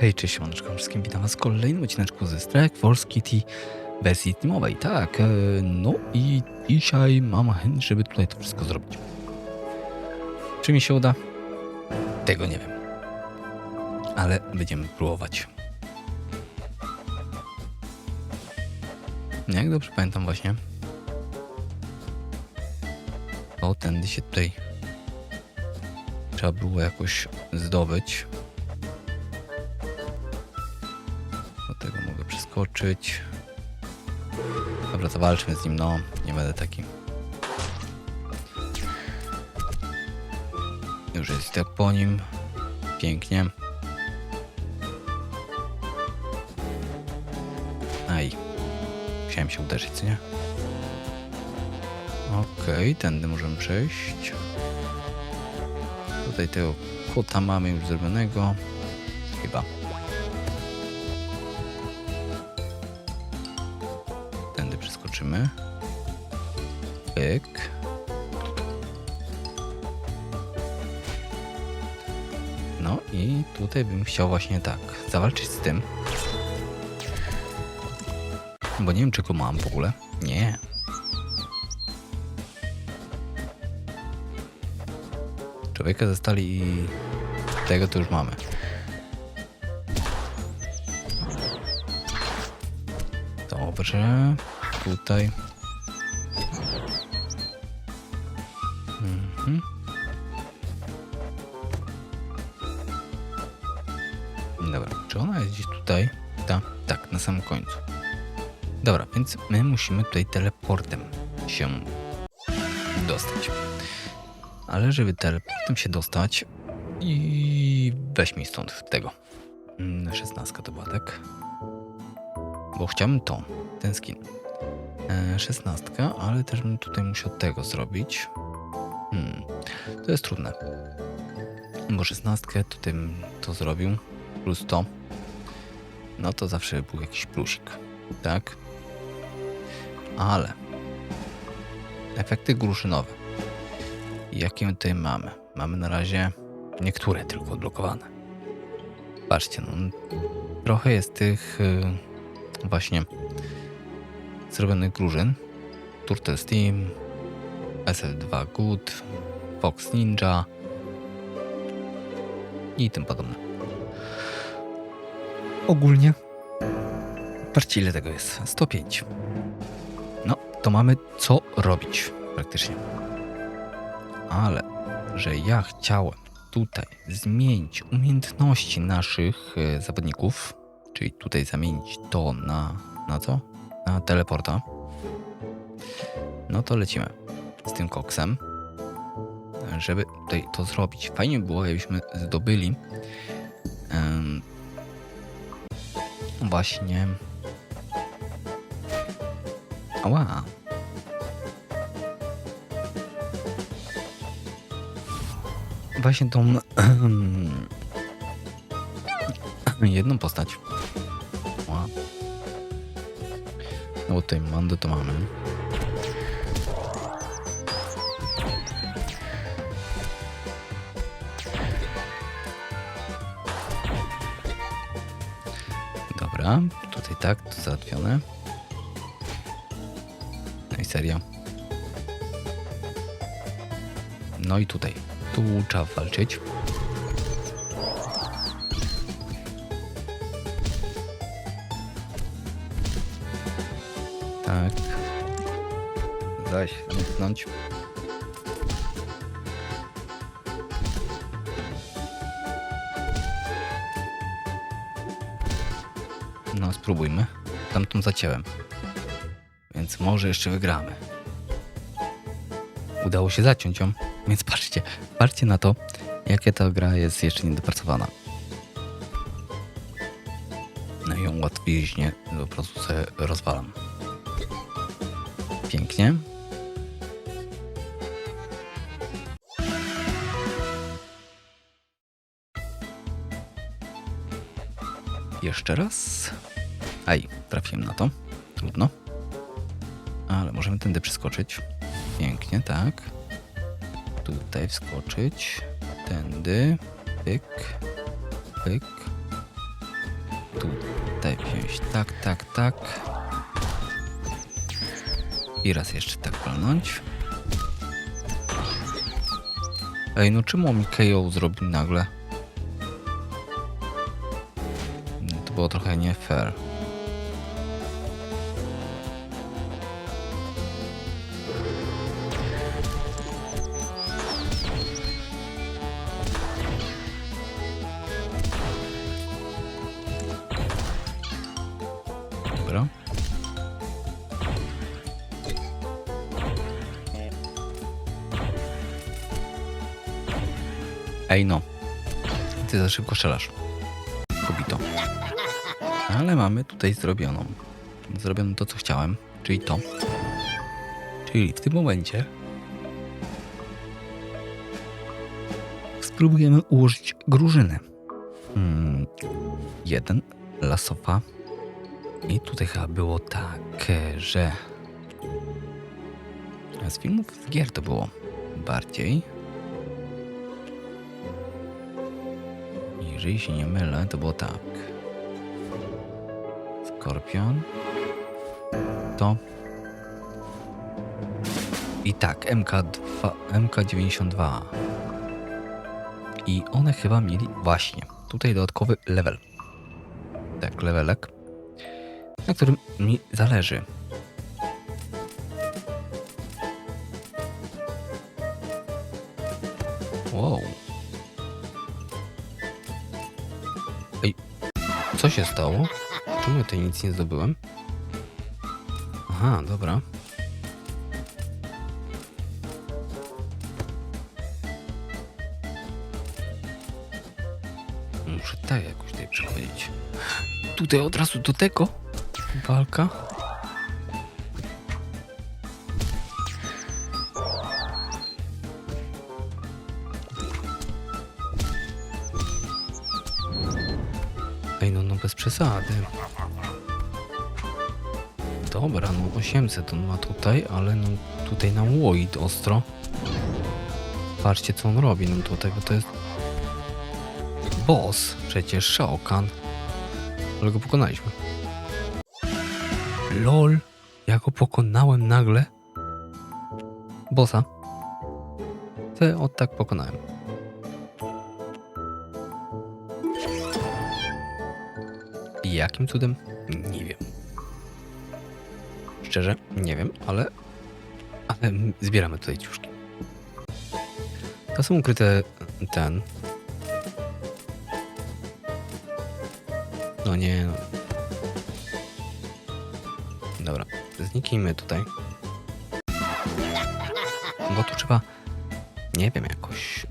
Hej, cześć, siemaneczko wszystkim, witam was w kolejnym odcineczku ze Strike Force Kitty wersji teamowej. Tak, e, no i dzisiaj mam chęć, żeby tutaj to wszystko zrobić. Czy mi się uda? Tego nie wiem. Ale będziemy próbować. Jak dobrze pamiętam właśnie, to tędy się tutaj trzeba było jakoś zdobyć. Przeskoczyć. Dobra, zawalczmy z nim, no. Nie będę taki. Już jest tak po nim. Pięknie. Aj. Musiałem się uderzyć, co nie? Okej, tędy możemy przejść. Tutaj tego kota mamy już zrobionego. Chyba. Przeskoczymy. Pyk. No i tutaj bym chciał właśnie tak, zawalczyć z tym. Bo nie wiem, czy go mam w ogóle. Nie. Człowieka ze stali i tego to już mamy. Dobrze. Tutaj. Mhm. Dobra, czy ona jest gdzieś tutaj? Ta, tak, na samym końcu. Dobra, więc my musimy tutaj teleportem się dostać. Ale żeby teleportem się dostać i weź mi stąd tego. Mm, Szesnastka to była, tak? Bo chciałbym to, ten skin. E, szesnastka, ale też bym tutaj musiał tego zrobić. Hmm, to jest trudne. Bo szesnastkę tutaj bym to zrobił, plus to. No to zawsze był jakiś plusik, tak? Ale efekty gruszynowe. Jakie tutaj mamy? Mamy na razie niektóre tylko odblokowane. Patrzcie, no trochę jest tych y, właśnie zrobionych gruszyn. Turtle Steam, SF2 Good, Fox Ninja i tym podobne. Ogólnie patrzcie ile tego jest. 105. No, to mamy co robić praktycznie. Ale, że ja chciałem tutaj zmienić umiejętności naszych e, zawodników, czyli tutaj zamienić to na, na co? Na teleporta. No to lecimy z tym koksem, żeby tutaj to zrobić. Fajnie by było, jakbyśmy zdobyli em, właśnie Ała. Właśnie tą jedną postać. Bo tutaj Mando to mamy. Dobra, tutaj tak, to załatwione. No i serio. No i tutaj. Tu trzeba walczyć. Zaś zniknąć. No, spróbujmy. Tamtą zacięłem. Więc może jeszcze wygramy. Udało się zaciąć ją, więc patrzcie, patrzcie na to, jakie ta gra jest jeszcze niedopracowana. No i ją łatwiźnie po prostu sobie rozwalam. Pięknie. Jeszcze raz. Aj, trafiłem na to. Trudno. Ale możemy tędy przeskoczyć. Pięknie, tak. Tutaj wskoczyć. Tędy. Pyk. Pyk. tutaj wziąć tak, tak, tak. I raz jeszcze tak palnąć. Ej, no czemu mi KO zrobił nagle? Było trochę nie fair. Dobra. Ej no. Ty za szybko strzelasz. Ale mamy tutaj zrobioną. Zrobiono to, co chciałem. Czyli to. Czyli w tym momencie spróbujemy ułożyć grużynę. Hmm, jeden lasofa. I tutaj chyba było tak, że z filmów, z gier to było bardziej. Jeżeli się nie mylę, to było tak. Skorpion. To. I tak, MK2, MK92. I one chyba mieli właśnie tutaj dodatkowy level. Tak, levelek, na którym mi zależy. Wow. Ej, co się stało? Czemu ja tutaj nic nie zdobyłem? Aha, dobra. Muszę tak jakoś tutaj przechodzić. Tutaj od razu do tego walka. Ej, no, no bez przesady. Dobra, no 800 on ma tutaj, ale no tutaj nam łoi ostro. Patrzcie co on robi, no do tego to jest boss, przecież Shao Kahn. Ale go pokonaliśmy. LOL, ja go pokonałem nagle. Bossa. Te od tak pokonałem. Jakim cudem? Nie wiem. Szczerze, nie wiem, ale, ale zbieramy tutaj ciuszki. To są ukryte ten. No nie, no. Dobra, zniknijmy tutaj. Bo tu trzeba, nie wiem, jakoś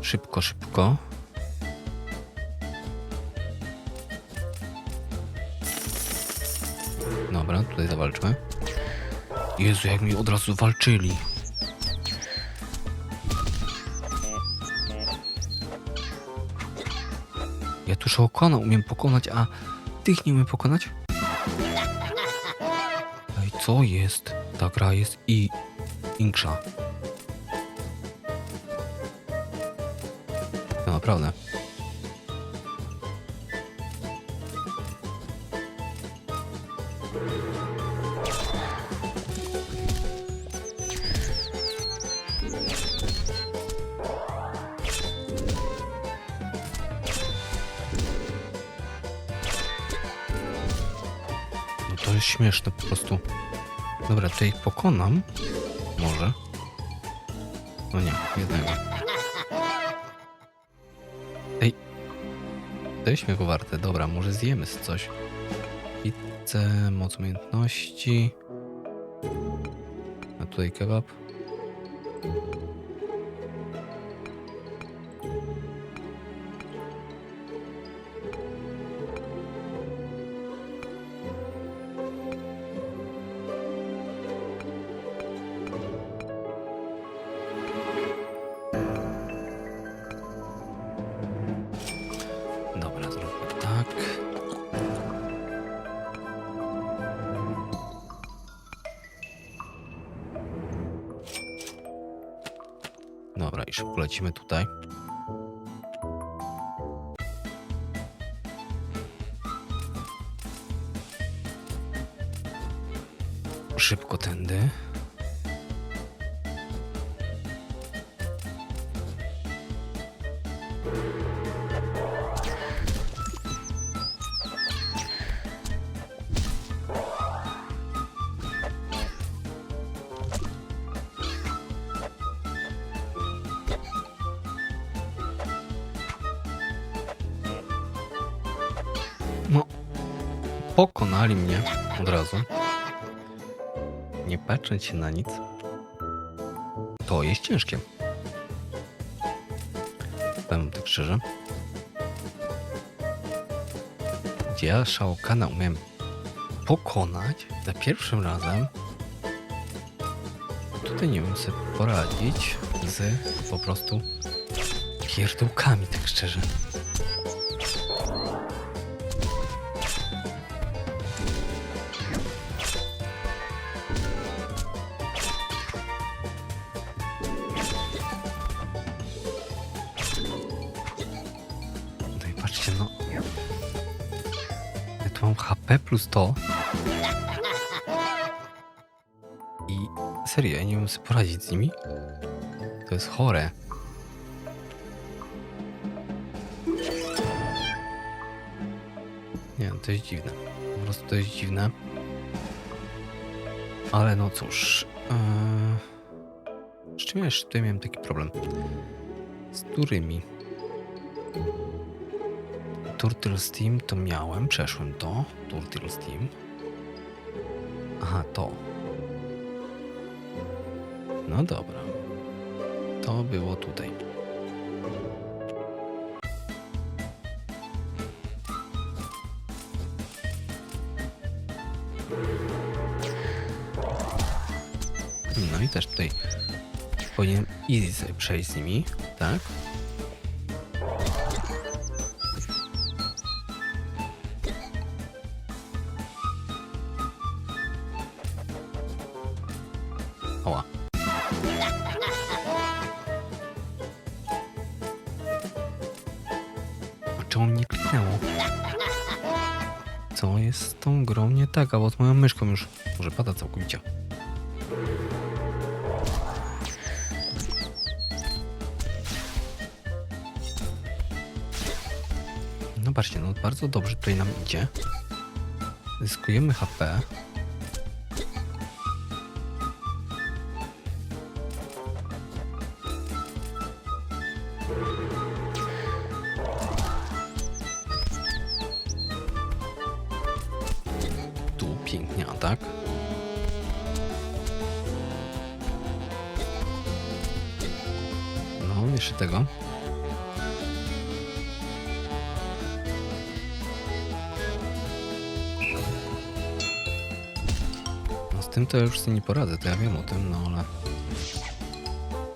szybko, szybko. Tutaj zawalczmy. Jezu, jak mi od razu walczyli. Ja tu Shokana umiem pokonać, a tych nie umiem pokonać? Ej, co jest? Ta gra jest i inksza. No naprawdę. Śmieszne po prostu. Dobra, ich pokonam. Może. No nie, jednego. Ej. To jest śmiechu warte. Dobra, może zjemy coś. Pizzę, moc umiejętności. A tutaj kebab. szybko lecimy tutaj. Szybko tędy. Pokonali mnie od razu. Nie patrzeć się na nic. To jest ciężkie. Powiem tak szczerze. Gdzie ja Shao-Kana umiem pokonać za pierwszym razem, tutaj nie wiem sobie poradzić z po prostu pierdółkami, tak szczerze. Patrzcie, no. Ja tu mam HP plus to. I serio, ja nie wiem sobie poradzić z nimi. To jest chore. Nie, to jest dziwne. Po prostu to jest dziwne. Ale no cóż. Yy... Z czym jeszcze tutaj miałem taki problem? Z którymi? Turtle Steam to miałem, przeszłem to. Turtle Steam. Aha, to. No dobra. To było tutaj. No i też tutaj powinien easy sobie przejść z nimi, tak? Moją myszką już może pada całkowicie. No patrzcie, no bardzo dobrze tutaj nam idzie. Zyskujemy HP. Atak. No, jeszcze tego. No z tym to już sobie nie poradzę, to ja wiem o tym, no ale...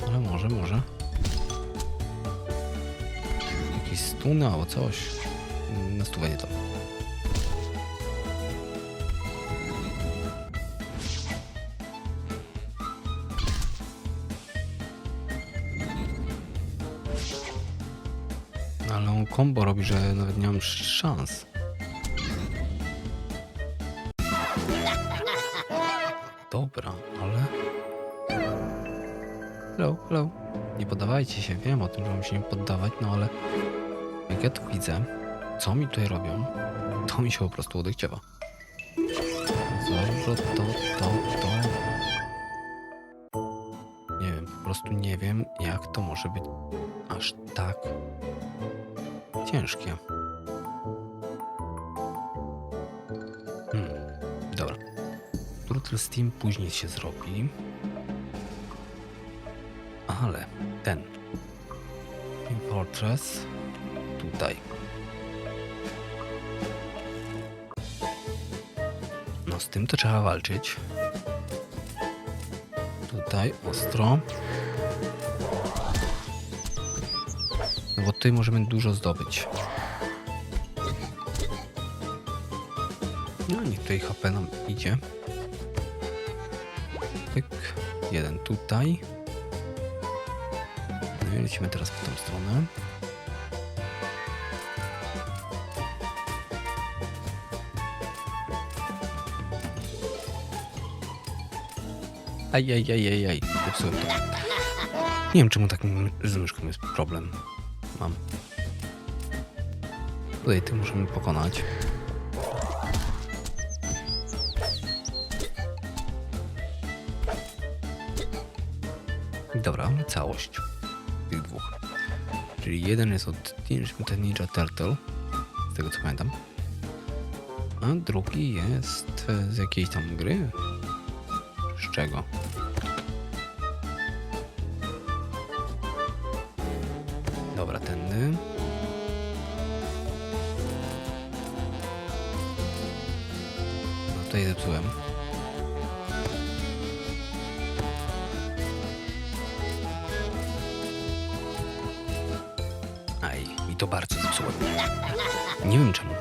Ale może, może. Jakieś stuny albo coś. Na stówę nie to. Combo robi, że nawet nie mam szans. Dobra, ale... Hello, hello. Nie poddawajcie się, wiem o tym, że mam się nie poddawać, no ale... Jak ja to widzę, co mi tutaj robią, to mi się po prostu odechciewa. Zorro, to, to, to... Nie wiem, po prostu nie wiem, jak to może być aż tak ciężkie. Hmm, dobra. Turtle Steam później się zrobi. Ale ten. Team Fortress tutaj. No z tym to trzeba walczyć. Tutaj ostro. No bo tutaj możemy dużo zdobyć. No niech tutaj HP nam idzie. Pyk. Jeden tutaj. No i lecimy teraz w tą stronę. Ajajajajaj, zepsułem to. Nie wiem, czemu tak z myszką jest problem. Mam. Tutaj ty możemy pokonać. Dobra, całość tych dwóch. Czyli jeden jest od Teenage Ninja Turtle, z tego co pamiętam. A drugi jest z jakiejś tam gry. Z czego? Tędy. No tutaj zepsułem. Aj, i to bardzo zepsułem. Nie wiem czemu.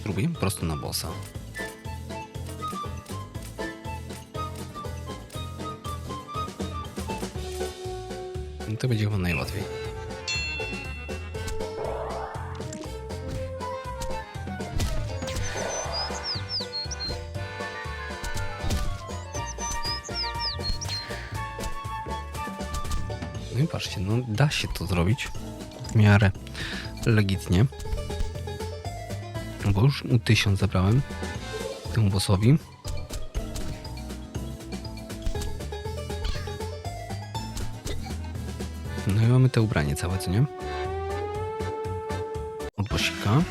Spróbuję prosto na bossa. To będzie chyba najłatwiej. No i patrzcie, no da się to zrobić w miarę legitnie. Bo już mu tysiąc zabrałem temu bossowi. Te ubranie całe, co nie? Od bosika.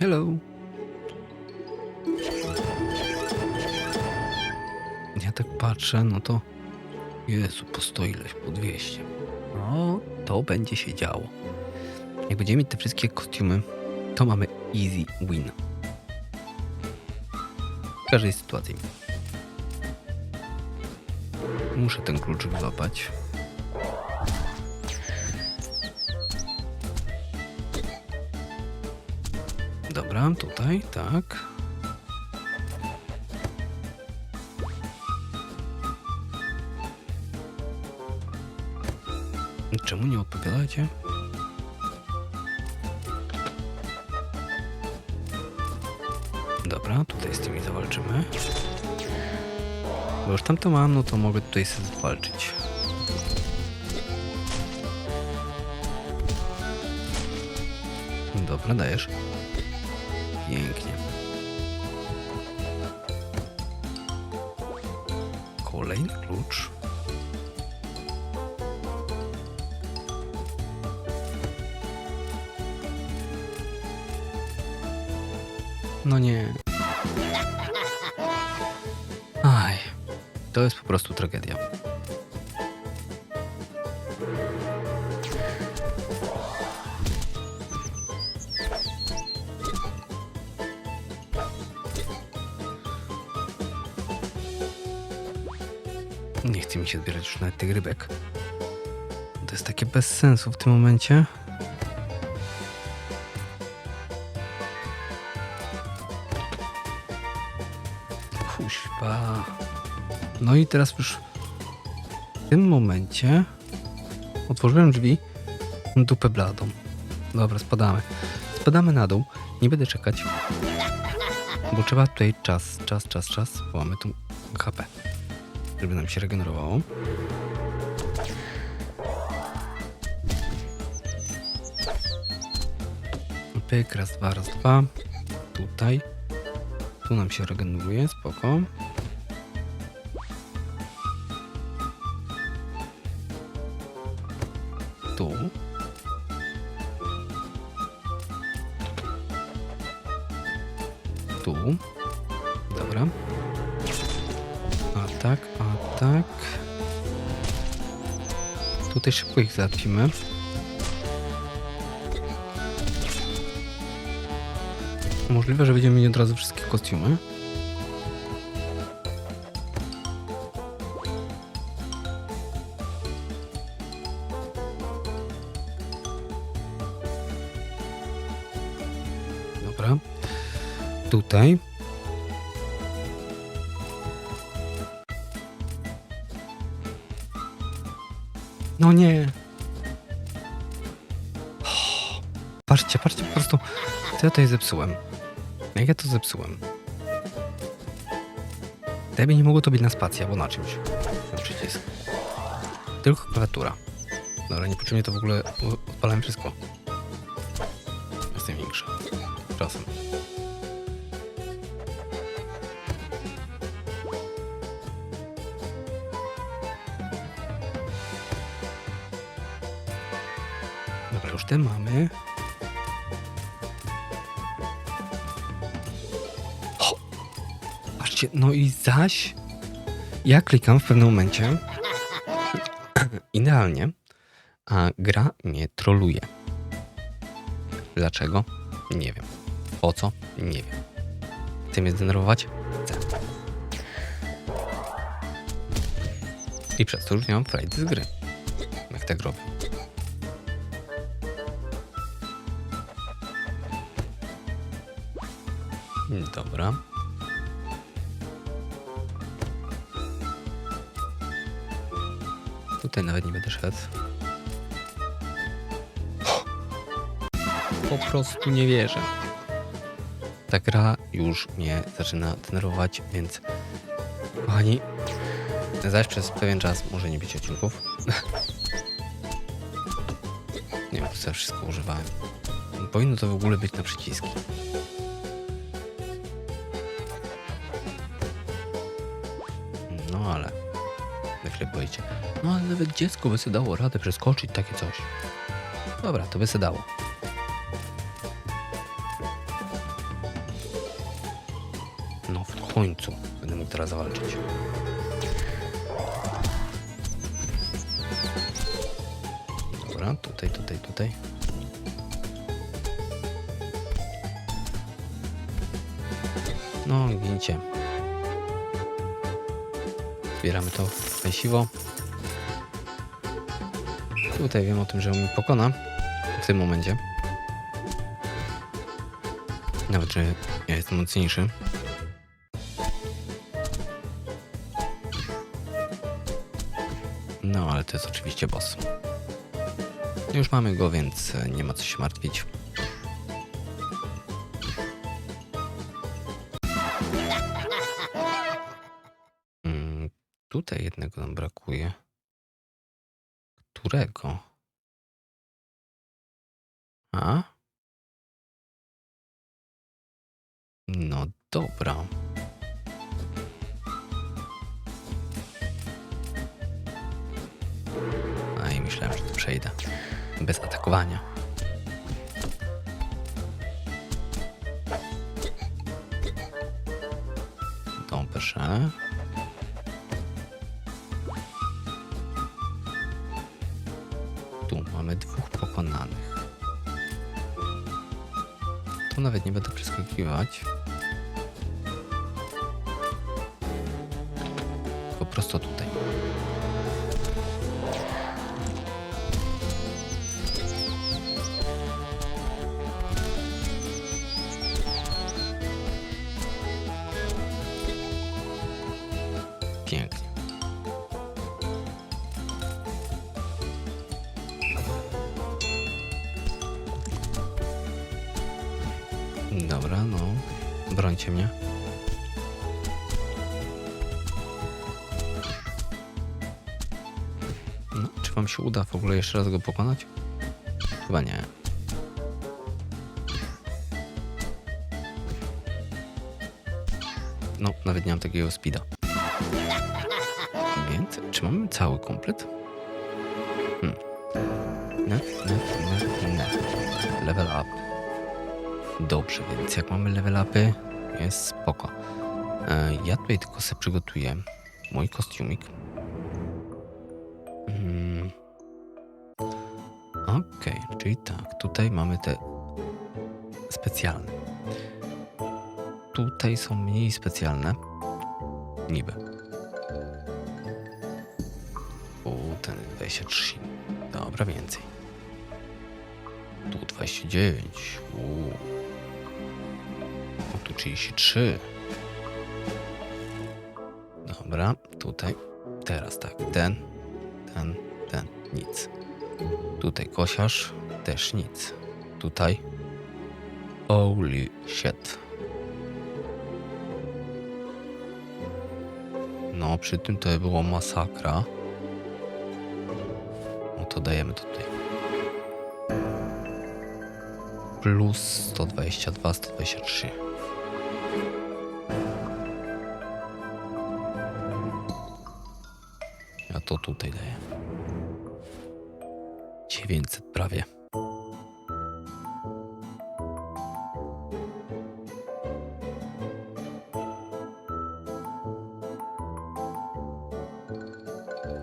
Hello. Ja tak patrzę, no to... Jezu, po ileś, po 200. No, to będzie się działo. Jak będziemy mieć te wszystkie kostiumy, to mamy easy win. W każdej sytuacji. Muszę ten kluczyk złapać. Dobra, tutaj, tak. Czemu nie odpowiadacie? Dobra, tutaj z tymi zawalczymy. Bo już tam to mam, no to mogę tutaj sobie zwalczyć. Dobra, dajesz. Pięknie. Kolejny klucz. No nie. To jest po prostu tragedia. Nie chce mi się zbierać już nawet tych rybek. To jest takie bez sensu w tym momencie. No i teraz już w tym momencie otworzyłem drzwi dupę bladą. Dobra, spadamy. Spadamy na dół. Nie będę czekać. Bo trzeba tutaj czas, czas, czas, czas. Mamy tu HP. Żeby nam się regenerowało. Pyk, raz, dwa, raz, dwa. Tutaj. Tu nam się regeneruje, spoko. Tutaj szybko ich załatwimy. Możliwe, że będziemy mieli od razu wszystkie kostiumy. Dobra. Tutaj. Nie. patrzcie, patrzcie po prostu, co ja tutaj zepsułem. Jak ja to zepsułem? Gdyby nie mogło to być na spacji albo na czymś. Ten przycisk. Tylko klawiatura. Dobra, niepotrzebnie to w ogóle odpalałem wszystko. Jestem większy. Czasem. Te mamy. Ho! Patrzcie, no i zaś ja klikam w pewnym momencie idealnie, a gra mnie troluje. Dlaczego? Nie wiem. Po co? Nie wiem. Chce mnie zdenerwować? Chcę. I przez to już nie mam frajdy z gry. Jak tak robię. Dobra. Tutaj nawet nie będę szedł. Po prostu nie wierzę. Ta gra już mnie zaczyna denerwować, więc kochani, zaś przez pewien czas może nie być odcinków. nie wiem, co wszystko używałem. Powinno to w ogóle być na przyciski. Ale, jak się powiecie, no ale nawet dziecko by sobie dało radę przeskoczyć takie coś. Dobra, to by sobie dało. No w końcu będę mógł teraz walczyć. Dobra, tutaj, tutaj, tutaj. No, gincie. Zbieramy to siwo. Tutaj wiem o tym, że on mnie pokona w tym momencie. Nawet, że ja jestem mocniejszy. No, ale to jest oczywiście boss. Już mamy go, więc nie ma co się martwić. Tutaj jednego nam brakuje. Którego? A? No dobra. A i myślałem, że to przejdę. Bez atakowania. Dobrze. Mamy dwóch pokonanych. Tu nawet nie będę przeskakiwać. Jeszcze raz go pokonać? Chyba nie. No, nawet nie mam takiego speeda. Więc, czy mamy cały komplet? Hmm. Net, net, net, net. Level up. Dobrze, więc jak mamy level upy, jest spoko. E, ja tutaj tylko sobie przygotuję mój kostiumik. Okej, czyli tak, tutaj mamy te specjalne. Tutaj są mniej specjalne. Niby. U, ten 23. Dobra, więcej. Tu 29. U. O, tu 33. Dobra, tutaj. Teraz tak, ten, ten, ten, nic. Tutaj kosiarz, też nic. tutaj. Holy shit. No, przy tym to było masakra. No to dajemy tutaj. Plus 122, 123. Ja to tutaj daję. 900 prawie.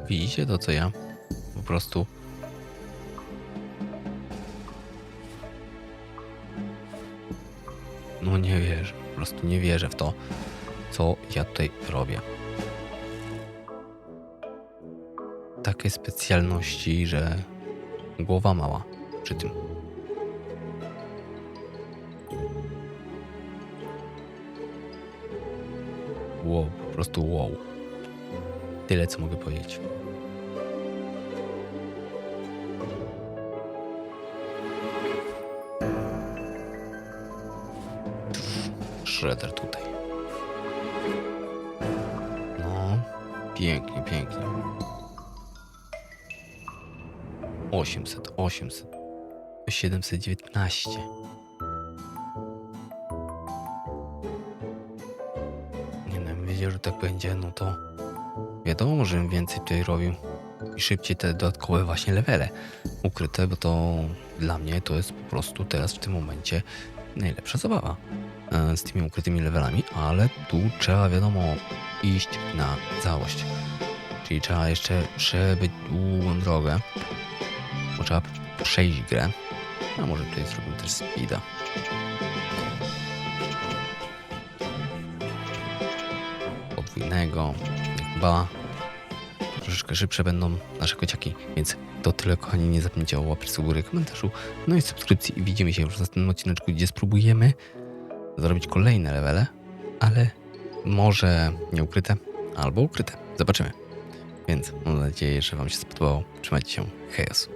Widzicie to, co ja po prostu. No nie wierzę, po prostu nie wierzę w to, co ja tutaj robię. Takie specjalności, że głowa mała przy tym. Wow, po prostu wow. Tyle, co mogę powiedzieć. Shredder tutaj. No, pięknie, pięknie. 800, 800, 719. Nie no, wiedział, że tak będzie, no to wiadomo, żebym więcej tutaj robił i szybciej te dodatkowe właśnie levele ukryte, bo to dla mnie to jest po prostu teraz w tym momencie najlepsza zabawa e, z tymi ukrytymi levelami, ale tu trzeba wiadomo iść na całość. Czyli trzeba jeszcze przebyć długą drogę, trzeba przejść grę. A może tutaj zrobimy też speeda. Podwójnego, dwa. Troszeczkę szybsze będą nasze kociaki, więc to tyle kochani, nie zapomnijcie o łapce góry, komentarzu, no i subskrypcji i widzimy się już w następnym odcineczku, gdzie spróbujemy zrobić kolejne levele, ale może nie ukryte, albo ukryte. Zobaczymy. Więc mam nadzieję, że Wam się spodobało. Trzymajcie się. Hejos.